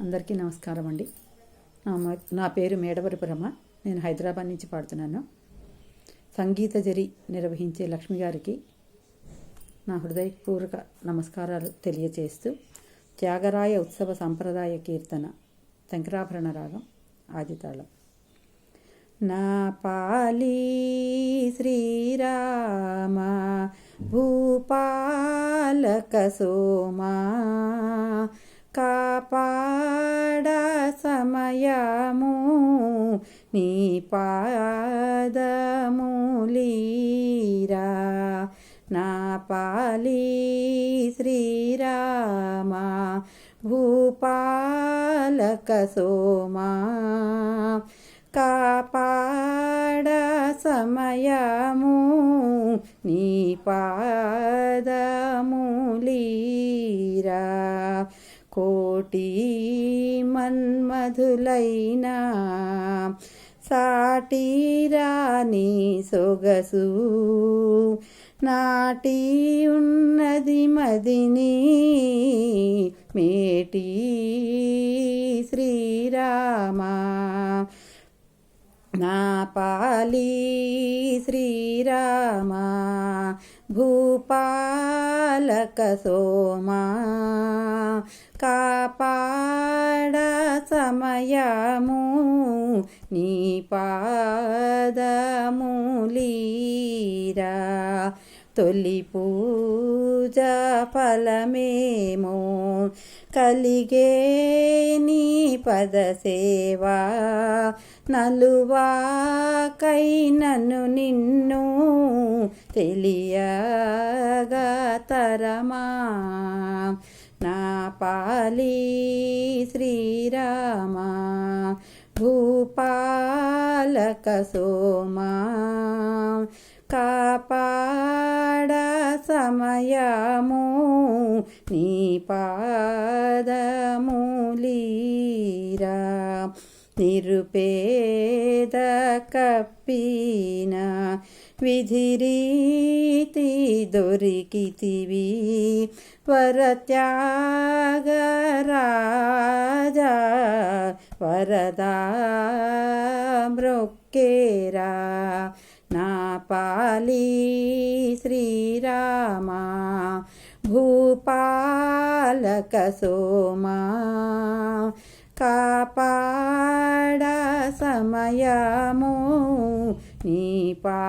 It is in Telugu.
అందరికీ నమస్కారం అండి. నా నా పేరు మేడవరి బ్రహ్మ. నేను హైదరాబాద్ నుంచి పాడుతున్నాను. సంగీత జరి నిర్వహించే లక్ష్మి గారికి నా హృదయపూర్వక నమస్కారాలు తెలియచేస్తూ త్యాగరాయ ఉత్సవ సంప్రదాయ కీర్తన శంకరాభరణ రాగం ఆదితాళం. నా పాలి శ్రీరామ భూపాలక సోమా కాపాడ సమయము నీ పాదములీరా నా పాలి శ్రీరామ భూపాలక సోమా. కాపాడ సమయము నీ పాదములీరా కోటి మన్మధులైనా సాటిరాని సొగసు. నాటి ఉన్నది మదిని మేటి శ్రీరామా. నా పాలి శ్రీరామా భూపాలక సోమా. కాపాడ సమయము నీ పాదములీరా. తొలి పూజ ఫలమేమో కలిగే నీ పద సేవా. నలువాకై నన్ను నిన్ను తెలియగా తరమా. నా పాలి శ్రీరామా భూపాలక సోమా కాపాడ సమయము నీ పాదములీరా నిరుపేద కప్పిన విధిరీతి దొరికితివి వరత్యాగరాజా వరదా మృక్కేరా నా పాలి శ్రీరామా భూపాలక సోమా కాపాడ సమయము నీ పాదములీరా